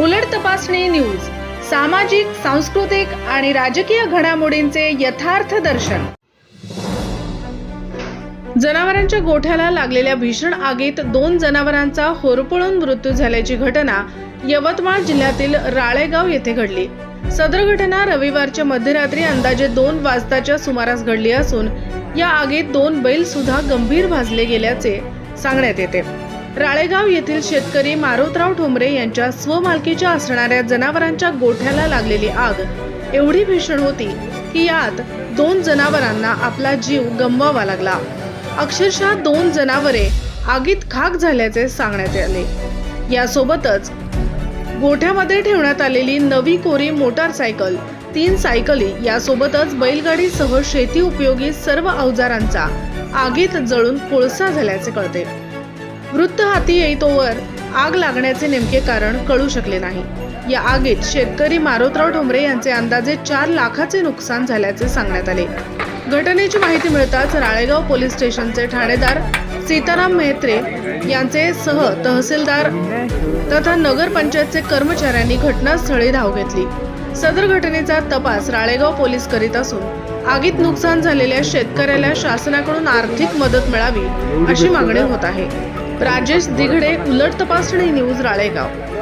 उलट तपासणी न्यूज सामाजिक सांस्कृतिक आणि राजकीय घडामोडींचे यथार्थ दर्शन. जनावरांच्या गोठ्याला लागलेल्या भीषण आगीत दोन जनावरांचा होरपळून मृत्यू झाल्याची घटना यवतमाळ जिल्ह्यातील राळेगाव येथे घडली. सदर घटना रविवारच्या मध्यरात्री अंदाजे दोन वाजताच्या सुमारास घडली असून या आगीत दोन बैल सुद्धा गंभीर भाजले गेल्याचे सांगण्यात येते. राळेगाव येथील शेतकरी मारुतराव ठोंबरे यांच्या स्वमालकीच्या असणाऱ्या जनावरांच्या गोठ्याला लागलेली आग. एवढी भीषण होती की यात दोन जनावरांना आपला जीव गमवावा लागला. अक्षरशः दोन जनावरे आगीत खाक झाल्याचे सांगण्यात आले. यासोबतच गोठ्यामध्ये ठेवण्यात आलेली नवी कोरी मोटारसायकल तीन सायकली यासोबतच बैलगाडीसह शेती उपयोगी सर्व अवजारांचा आगीत जळून कोळसा झाल्याचे कळते. वृत्त हाती येईतोवर आग लागण्याचे नेमके कारण कळू शकले नाही. या आगीत शेतकरी मारोतराव ठोंबरे यांचे अंदाजे चार लाखाचे नुकसान झाल्याचे सांगण्यात आले. घटनेची माहिती मिळताच राळेगाव पोलीस स्टेशनचे ठाणेदार सीताराम मेहत्रे यांचे सह तहसीलदार तथा नगरपंचायतचे कर्मचाऱ्यांनी घटनास्थळी धाव घेतली. सदर घटनेचा तपास राळेगाव पोलीस करीत असून आगीत नुकसान झालेल्या शेतकऱ्याला शासनाकडून आर्थिक मदत मिळावी अशी मागणी होत आहे. राजेश दिघडे उलट तपासणी न्यूज राळेगाव